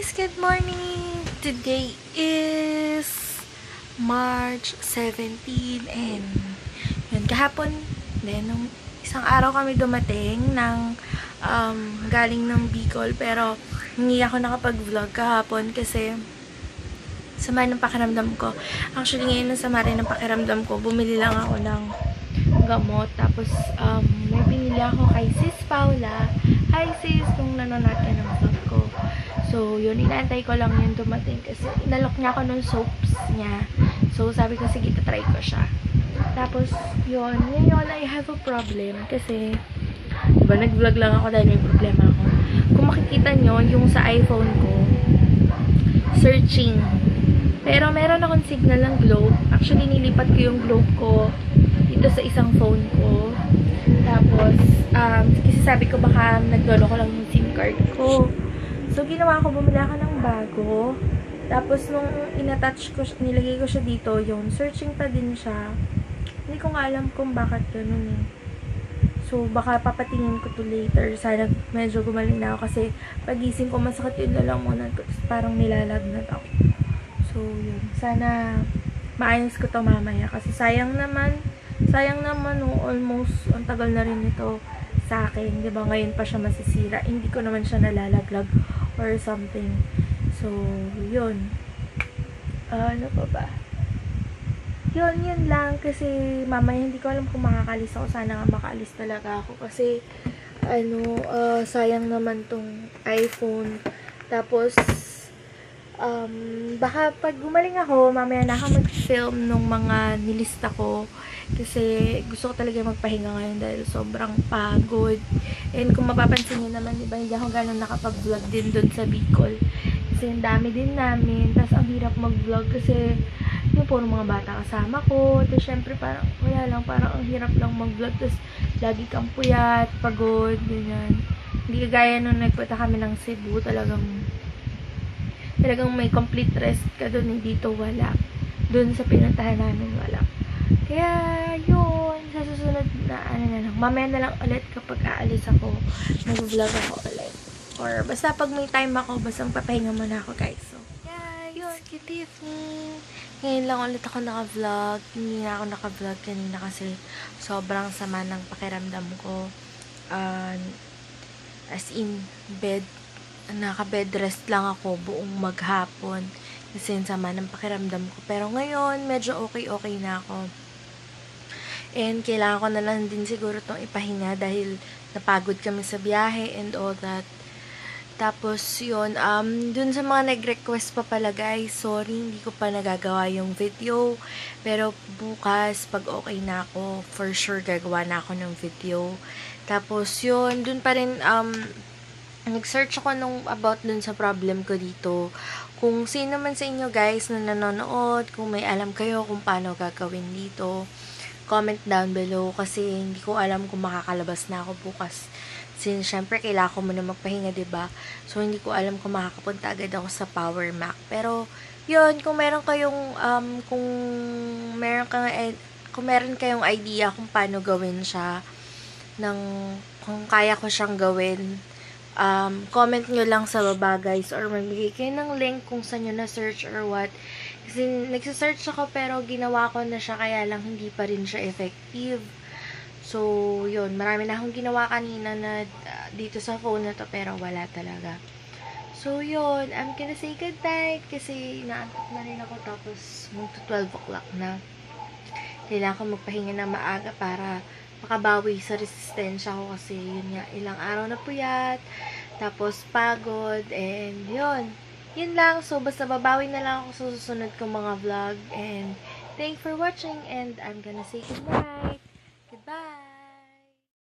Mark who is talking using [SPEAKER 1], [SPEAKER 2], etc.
[SPEAKER 1] guys! Good morning! Today is March 17 and yun, kahapon then, nung isang araw kami dumating ng um, galing ng Bicol pero hindi ako nakapag-vlog kahapon kasi sama ng pakiramdam ko. Actually, ngayon na sama rin ng pakiramdam ko. Bumili lang ako ng gamot. Tapos, um, may binili ako kay Sis Paula. Hi sis, kung nanonood ka ng vlog ko. So, yun, inaantay ko lang yun dumating kasi inalok niya ako ng soaps niya. So, sabi ko, sige, try ko siya. Tapos, yun, ngayon, I have a problem kasi, diba, nag-vlog lang ako dahil may problema ako. Kung makikita nyo, yung sa iPhone ko, searching. Pero meron akong signal ng globe. Actually, nilipat ko yung globe ko dito sa isang phone ko. Tapos, um, kasi sabi ko baka naglolo ko lang yung SIM card ko. So, ginawa ko, bumili ako ng bago. Tapos, nung inattach ko, nilagay ko siya dito, yung searching pa din siya. Hindi ko nga alam kung bakit ganun eh. So, baka papatingin ko to later. Sana medyo gumaling na ako kasi pagising ko masakit yung lalamunan ko. Tapos parang nilalagnat ako. So, yun. Sana maayos ko to mamaya. Kasi sayang naman, sayang naman no, almost ang tagal na rin ito sa akin. Ba ngayon pa siya masisira. Hindi ko naman siya nalalaglag or something. So, yun. Ah, ano pa ba? Yun, yun lang. Kasi mamaya hindi ko alam kung makakalis ako. Sana nga makaalis talaga ako. Kasi, ano, ah, sayang naman tong iPhone. Tapos, um, baka pag gumaling ako, mamaya na ako mag-film nung mga nilista ko. Kasi gusto ko talaga magpahinga ngayon dahil sobrang pagod. And kung mapapansin nyo naman, diba, hindi ako ganun nakapag-vlog din doon sa Bicol. Kasi ang dami din namin. Tapos ang hirap mag-vlog kasi yung puro mga bata kasama ko. Tapos syempre parang, wala lang, parang ang hirap lang mag-vlog. Tapos lagi kang puyat, pagod, ganyan. Hindi kagaya nung nagpunta kami ng Cebu, talagang talagang may complete rest ka doon, hindi dito wala. Doon sa pinuntahan namin wala. Kaya, yun, sa susunod na, ano na lang, mamaya na lang ulit kapag aalis ako, mag-vlog ako ulit. Or, basta pag may time ako, basta papahinga muna ako, guys. So, yeah, yun, good evening. Ngayon lang ulit ako naka-vlog. Hindi na ako naka-vlog kanina kasi sobrang sama ng pakiramdam ko. Uh, as in, bed, naka-bed rest lang ako buong maghapon. Kasi sama ng pakiramdam ko. Pero ngayon, medyo okay-okay na ako. And kailangan ko na lang din siguro itong ipahinga dahil napagod kami sa biyahe and all that. Tapos, yun, um, dun sa mga nag-request pa pala guys, sorry, hindi ko pa nagagawa yung video. Pero bukas, pag okay na ako, for sure gagawa na ako ng video. Tapos, yun, dun pa rin, um, nag-search ako nung about dun sa problem ko dito. Kung sino man sa inyo guys na nanonood, kung may alam kayo kung paano gagawin dito, comment down below kasi hindi ko alam kung makakalabas na ako bukas. Since syempre kailangan ko muna magpahinga, 'di ba? So hindi ko alam kung makakapunta agad ako sa Power Mac. Pero 'yun, kung meron kayong um kung meron kang kung meron kayong idea kung paano gawin siya ng kung kaya ko siyang gawin, um, comment nyo lang sa baba guys or magbigay kayo ng link kung saan nyo na-search or what. Kasi nagsa-search ako pero ginawa ko na siya kaya lang hindi pa rin siya effective. So, yun. Marami na akong ginawa kanina na uh, dito sa phone na to pero wala talaga. So, yun. I'm gonna say good night kasi naantok na rin ako tapos magto 12 o'clock na. Kailangan ko magpahinga na maaga para makabawi sa resistensya ko kasi yun nga, ilang araw na puyat, tapos pagod, and yun. Yun lang, so basta babawi na lang ako sa susunod kong mga vlog, and thank for watching, and I'm gonna say goodnight.